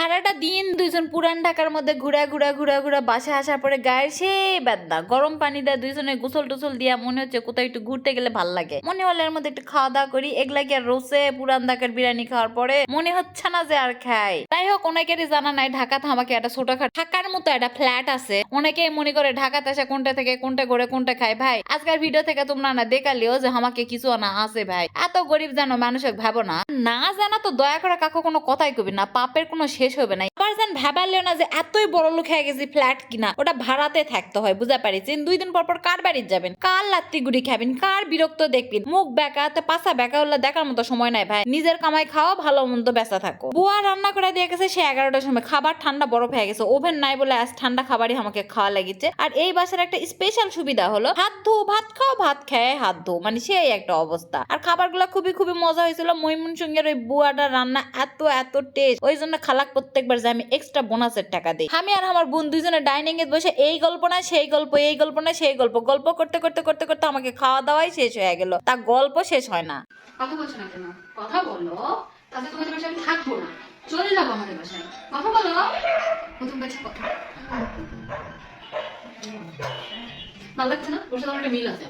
সারাটা দিন দুইজন পুরান ঢাকার মধ্যে ঘুরা ঘুরা ঘুরা ঘুরা বাসা আসার পরে গায়ের সেই বেদনা। গরম পানি দেয় দুইজনে গোসল টোসল দিয়া মনে হচ্ছে কোথাও একটু ঘুরতে গেলে ভালো লাগে। মনে হলে এর মধ্যে একটু খাওয়া দাওয়া করি, এগুলা কি আর রোসে পুরান ঢাকার বিরিয়ানি খাওয়ার পরে মনে হচ্ছে না যে আর খাই। তাই হোক, অনেকেরই জানা নাই ঢাকাতে আমাকে একটা ছোটখাটো ঢাকার মতো একটা ফ্ল্যাট আছে। অনেকেই মনে করে ঢাকাতে এসে কোনটা থেকে কোনটা করে কোনটা খায়। ভাই, আজকের ভিডিও থেকে তোমরা না দেখালিও যে আমাকে কিছু না আছে ভাই। এত গরিব জানো মানুষক ভাবো না। না জানা তো দয়া করে কাকু কোনো কথাই কবি না। পাপের কোনো শেষ হবে না। আবার যেন ভাবালেও না যে এতই বড় লোক হয়ে গেছি ফ্ল্যাট কিনা, ওটা ভাড়াতে থাকতে হয়, বুঝা পারিছেন? দুই দিন পর পর কার বাড়ির যাবেন? কার লাত্তি গুড়ি খাবেন? কার বিরক্ত দেখবেন? মুখ বেকা তে পাশা বেকা হলে দেখার মতো সময় নাই ভাই। নিজের কামাই খাওয়া, ভালো মন্দ বেচা থাকো। বুয়া রান্না করে দিয়ে গেছে, সে এগারোটার সময়। খাবার ঠান্ডা বরফ হয়ে গেছে। ওভেন নাই বলে আজ ঠান্ডা খাবারই আমাকে খাওয়া লাগিছে। আর এই বাসার একটা স্পেশাল সুবিধা হলো, হাত ধো, ভাত খাও, ভাত খেয়ে হাত ধো। মানে সেই একটা অবস্থা। আর খাবারগুলো খুবই খুবই মজা হয়েছিল। মইমুন সঙ্গের ওই বুয়াটার রান্না এত এত টেস্ট ওই জন্য খালাক প্রত্যেকবার যে আমি এক্সট্রা বোনাসের টাকা দিই। আমি আর আমার বোন দুইজনে ডাইনিং এ বসে এই গল্প না সেই গল্প, এই গল্প না সেই গল্প গল্প করতে করতে করতে করতে আমাকে খাওয়া দাওয়াই শেষ হয়ে গেল। তা গল্প শেষ হয় না। কথা বলছো না কেন? কথা বলো। তাতে তোমাদের বাসায় আমি থাকব না। চলে যাব আমাদের বাসায়। কথা বলো। প্রথম কাছে কথা। ভালো লাগছে না? ওর সাথে আমার একটা মিল আছে।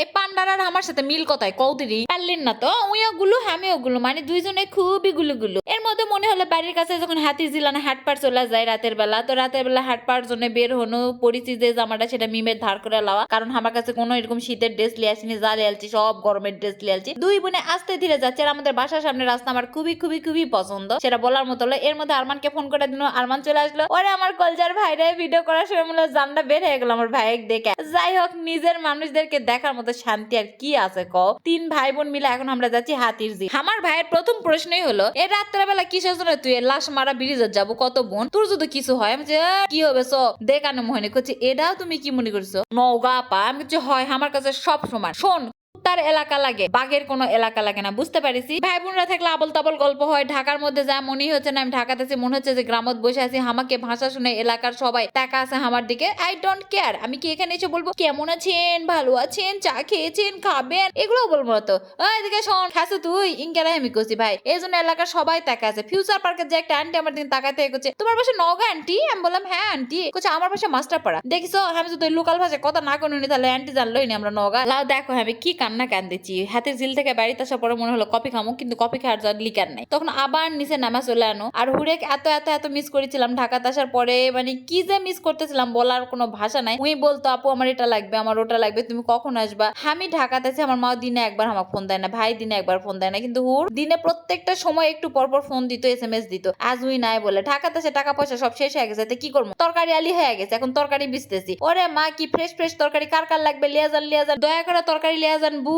এই পান্ডার আর আমার সাথে মিল কথায়? কৌদিরি। পারলেন না তো? উইও গুলো আমিও গুলো মানে দুইজনে খুবই গুলো গুলো। এর মধ্যে মনে হলো বাড়ির কাছে যখন হাতি জিলানে হাট পার চলে যায় রাতের বেলা, তো রাতের বেলা হাট পার জন্য বের হনো, পরিচিত যে জামাটা সেটা মিমের ধার করে লাওয়া। কারণ আমার কাছে কোনো এরকম শীতের ড্রেস লিয়ে আসিনি, যা লিয়ে আলছি, সব গরমের ড্রেস লিয়ে আলছি। দুই বোনে আস্তে ধীরে যাচ্ছে আর আমাদের বাসার সামনে রাস্তা আমার খুবই খুবই খুবই পছন্দ। সেটা বলার মতো হলো, এর মধ্যে আরমানকে ফোন করে দিল আরমান চলে আসলো। ওরে আমার কলজার ভাইরে ভিডিও করার সময় মনে হলো জানটা বের হয়ে গেল আমার ভাইয়ের দেখে। যাই হোক, নিজের মানুষদেরকে দেখার মতো শান্তি আর কি আছে ক তিন ভাই বোন মিলে এখন আমরা যাচ্ছি হাতির জি আমার ভাইয়ের প্রথম প্রশ্নই হলো এই রাত্রেবেলা কিসের জন্য তুই লাশ মারা ব্রিজে যাব? কত বোন? তোর যদি কিছু হয়? আমি কি হবে সো দেখানো মহিনী করছি এটাও তুমি কি মনে করছ? নৌগা পা। আমি হয়, আমার কাছে সব সমান। শোন তার এলাকা লাগে। বাঘের কোনো এলাকা লাগে না বুঝতে পারিছি ভাই বোনরা থাকলে আবল তাবল গল্প হয় ঢাকার মধ্যে যা মনে হচ্ছে না আমি ঢাকাতে আছি, মনে হচ্ছে যে গ্রামত বসে আছি আমাকে ভাষা শুনে এলাকার সবাই টাকা আছে আমার দিকে। আই ডোন্ট কেয়ার আমি কি এখানে এসে বলব? কেমন আছেন? ভালো আছেন? চা খেয়েছেন? খাবেন? এগুলো বলব তো। এদিকে শোন খাসু তুই ইনকারাই আমি করছি ভাই। এই জন্য এলাকার সবাই টাকা আছে। ফিউচার পার্কের যে একটা আন্টি আমার দিন তাকাতে করছে তোমার পাশে নগা আন্টি আমি বললাম হ্যাঁ আন্টি করছে আমার পাশে মাস্টার পাড়া। দেখিস আমি যদি লোকাল ভাষায় কথা না কোনো তাহলে আন্টি জানলোই না আমরা নগা। লাও দেখো আমি কি কান্না কান্দিছি হাতের ঝিল থেকে বাড়িতে আসার পরে মনে হলো কপি খামো, কিন্তু কপি খাওয়ার জন্য লিকার নাই। তখন আবার নিচে নামা চলে আনো। আর হুড়ে এত এত এত মিস করেছিলাম, ঢাকাতে আসার পরে মানে কি যে মিস করতেছিলাম বলার কোনো ভাষা নাই। উই বলতো, আপু, আমার এটা লাগবে, আমার ওটা লাগবে, তুমি কখন আসবা? আমি ঢাকাতে আছি, আমার মা দিনে একবার আমাকে ফোন দেয় না, ভাই দিনে একবার ফোন দেয় না। কিন্তু হুর দিনে প্রত্যেকটা সময় একটু পর পর ফোন দিত এস এম এস দিত। আজ উই নাই বলে। ঢাকাতে সে টাকা পয়সা সব শেষ হয়ে গেছে কি করব? তরকারি আলি হয়ে গেছে, এখন তরকারি বিচতেছি। ওরে মা, কি ফ্রেশ ফ্রেশ তরকারি, কার কার লাগবে? লিয়া যান লিয়া যান দয়া করে তরকারি লিয়া যান বু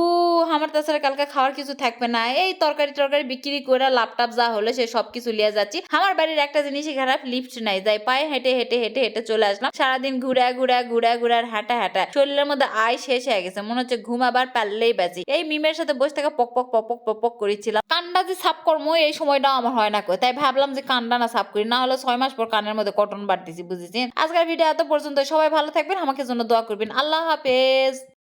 আমার তাছাড়া কালকে খাওয়ার কিছু থাকবে না। এই তরকারি টরকারি বিক্রি করে লাপটাপ যা হলো সে সব কিছু লিয়ে যাচ্ছি। আমার বাড়ির একটা জিনিসই খারাপ লিফট নাই। যাই পায়ে হেঁটে হেঁটে হেঁটে হেঁটে চলে আসলাম। সারাদিন ঘুরা ঘুরা ঘুরা ঘুরা হাঁটা হাঁটা। শরীরের মধ্যে আয় শেষ হয়ে গেছে। মনে হচ্ছে ঘুম আবার পারলেই বাঁচি। এই মিমের সাথে বসে থেকে পক পক পক পক পক করেছিলাম। কান্ডা যে সাফ কর্ম, এই সময়টাও আমার হয় না কই। তাই ভাবলাম যে কান্ডা না সাফ করি। না হলে ছয় মাস পর কানের মধ্যে কটন বাড়তেছি, বুঝেছেন? আজকের ভিডিও এত পর্যন্ত সবাই ভালো থাকবেন। আমাকে জন্য দোয়া করবেন। আল্লাহ হাফেজ।